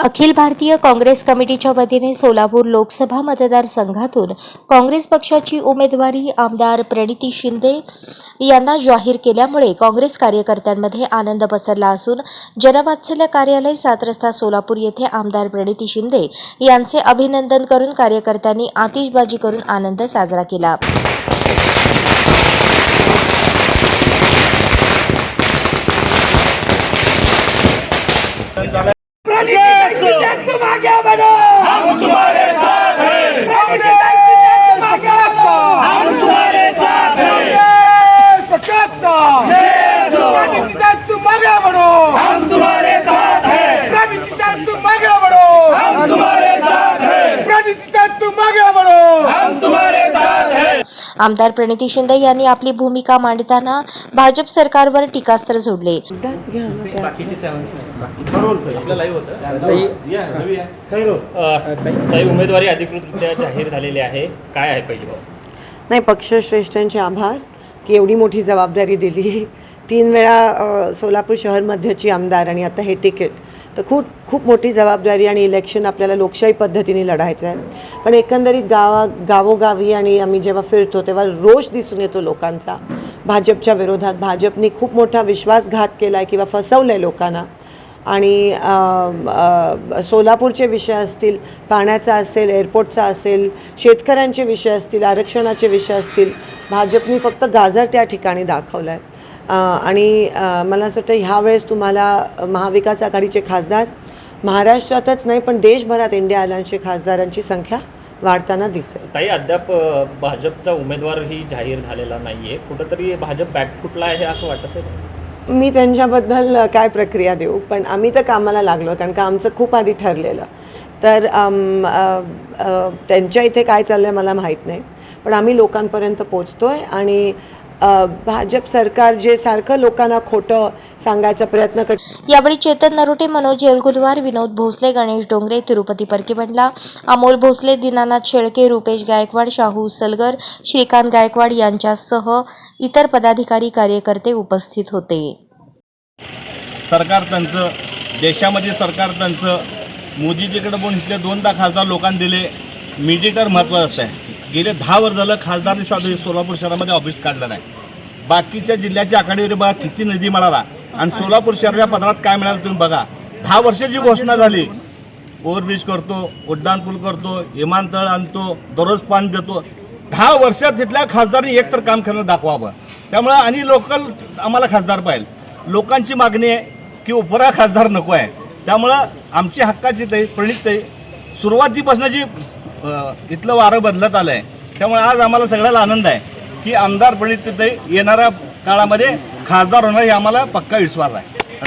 अखिल भारतीय काँग्रेस कमिटीच्या वतीने सोलापूर लोकसभा मतदारसंघातून काँग्रेस पक्षाची उमेदवारी आमदार प्रणिती शिंदे यांना जाहीर केल्यामुळे काँग्रेस कार्यकर्त्यांमध्ये आनंद पसरला असून जनवात्सल्य कार्यालय सात रस्ता सोलापूर येथे आमदार प्रणिती शिंदे यांचे अभिनंदन करून कार्यकर्त्यांनी आतिषबाजी करून आनंद साजरा केला. Pra ninguém vai se tomar, Guilherme! आमदार प्रणिती शिंदे यांनी आपली भूमिका मांडताना भाजप सरकारवर टीकास्त्र सोडले अ, ताई उमेदवारी अधिकृतरित्या जाहीर झालेली आहे. काय आहे पहिली? नाही पक्षश्रेष्ठांचे आभार की एवढी मोठी जबाबदारी दिली. तीन वेळा सोलापूर शहर मध्यची आमदार आणि आता हे तिकीट. तर खूप खूप मोठी जबाबदारी आणि इलेक्शन आपल्याला लोकशाही पद्धतीने लढायचं आहे. पण एकंदरीत गावा गावोगावी आणि आम्ही जेव्हा फिरतो तेव्हा रोष दिसून येतो लोकांचा. भाजपच्या विरोधात भाजपनी खूप मोठा विश्वासघात केला आहे किंवा फसवलं आहे लोकांना. आणि सोलापूरचे विषय असतील पाण्याचा असेल एअरपोर्टचा असेल शेतकऱ्यांचे विषय असतील आरक्षणाचे विषय असतील भाजपने फक्त गाजर त्या ठिकाणी दाखवलं आहे आणि मला असं वाटतं ह्यावेळेस तुम्हाला महाविकास आघाडीचे खासदार महाराष्ट्रातच नाही पण देशभरात इंडिया आयलँडचे खासदारांची संख्या वाढताना दिसेल ताई अद्याप भाजपचा उमेदवारही जाहीर झालेला नाहीये. कुठंतरी भाजप बॅकफुटला आहे असं वाटत आहे मी त्यांच्याबद्दल काय प्रक्रिया देऊ पण आम्ही तर कामाला लागलो कारण का आमचं खूप आधी ठरलेलं. तर त्यांच्या इथे काय चाललं आहे मला माहीत नाही पण आम्ही लोकांपर्यंत पोचतो आहे आणि भाजप सरकार जे सारखं लोकांना खोटं सांगायचा प्रयत्न कर यावेळी चेतन नरोटे मनोज येळगुलवार विनोद भोसले गणेश डोंगरे तिरुपती परकीबंडला अमोल भोसले दीनानाथ शेळके रुपेश गायकवाड शाहू सलगर श्रीकांत गायकवाड यांच्यासह इतर पदाधिकारी कार्यकर्ते उपस्थित होते. सरकार त्यांचं देशामध्ये सरकार त्यांचं मोदीजीकडे पण इथले दोनदा खासदार लोकांनी दिले मिडिटर महत्त्वाचं असतं गेले दहा वर्ष झालं खासदारने साधं सोलापूर शहरामध्ये ऑफिस काढलं नाही. बाकीच्या जिल्ह्याच्या आघाडीवर बघा किती निधी मिळाला. आणि सोलापूर शहराच्या पदरात काय मिळालं तुम्ही बघा. दहा वर्षाची घोषणा झाली ओव्हरब्रिज करतो उड्डाणपूल करतो विमानतळ आणतो दररोज पाणी देतो. दहा वर्षात तिथल्या खासदारांनी एक तर काम करणं दाखवावं. त्यामुळं आणि लोकल आम्हाला खासदार पाहिजे. लोकांची मागणी आहे की उपरा खासदार नको आहे. त्यामुळं आमची हक्काची तरी प्रणित तरी सुरुवातीपासून जी इथलं वारं बदलत आलं आहे त्यामुळे आज आम्हाला सगळ्याला आनंद आहे की आमदार प्रणित तिथे येणाऱ्या काळामध्ये खासदार होणार हे आम्हाला पक्का विश्वास आहे.